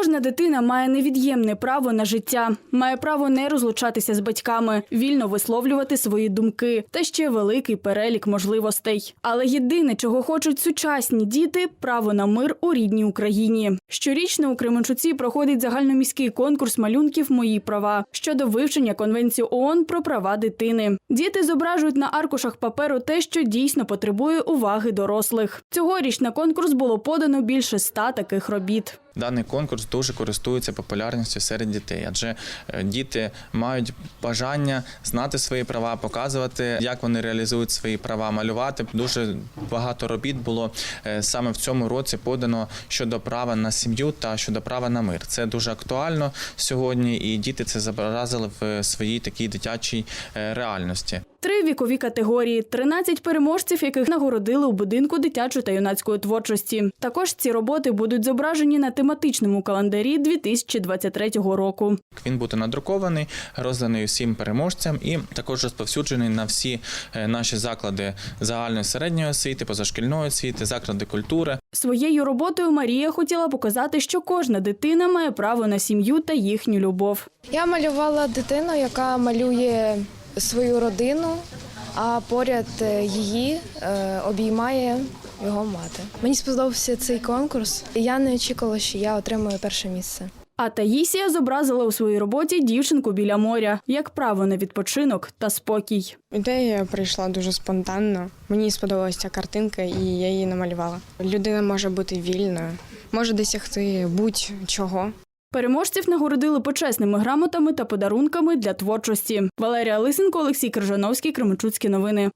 Кожна дитина має невід'ємне право на життя, має право не розлучатися з батьками, вільно висловлювати свої думки та ще великий перелік можливостей. Але єдине, чого хочуть сучасні діти право на мир у рідній Україні. Щорічно у Кременчуці проходить загальноміський конкурс малюнків Мої права щодо вивчення Конвенції ООН про права дитини. Діти зображують на аркушах паперу те, що дійсно потребує уваги дорослих. Цьогоріч на конкурс було подано більше ста таких робіт. Даний конкурс дуже користується популярністю серед дітей, адже е, діти мають бажання знати свої права, показувати, як вони реалізують свої права, малювати. Дуже багато робіт було е, саме в цьому році подано щодо права на сім'ю та щодо права на мир. Це дуже актуально сьогодні, і діти це зобразили в своїй такій дитячій е, реальності. Три вікові категорії, 13 переможців, яких нагородили у будинку дитячої та юнацької творчості. Також ці роботи будуть зображені на тематичному календарі 2023 року. Він буде надрукований, розданий усім переможцям і також розповсюджений на всі е, наші заклади загальної середньої освіти, позашкільної освіти, заклади культури. Своєю роботою Марія хотіла показати, що кожна дитина має право на сім'ю та їхню любов. Я малювала дитину, яка малює свою родину, а поряд е, її е, обіймає його мати. Мені сподобався цей конкурс. і Я не очікувала, що я отримую перше місце. А Таїсія зобразила у своїй роботі дівчинку біля моря як право на відпочинок та спокій. Ідея прийшла дуже спонтанно. Мені сподобалася ця картинка, і я її намалювала. Людина може бути вільною, може досягти будь-чого. Переможців нагородили почесними грамотами та подарунками для творчості. Валерія Лисенко, Олексій Крижановський, Кременчуцькі новини.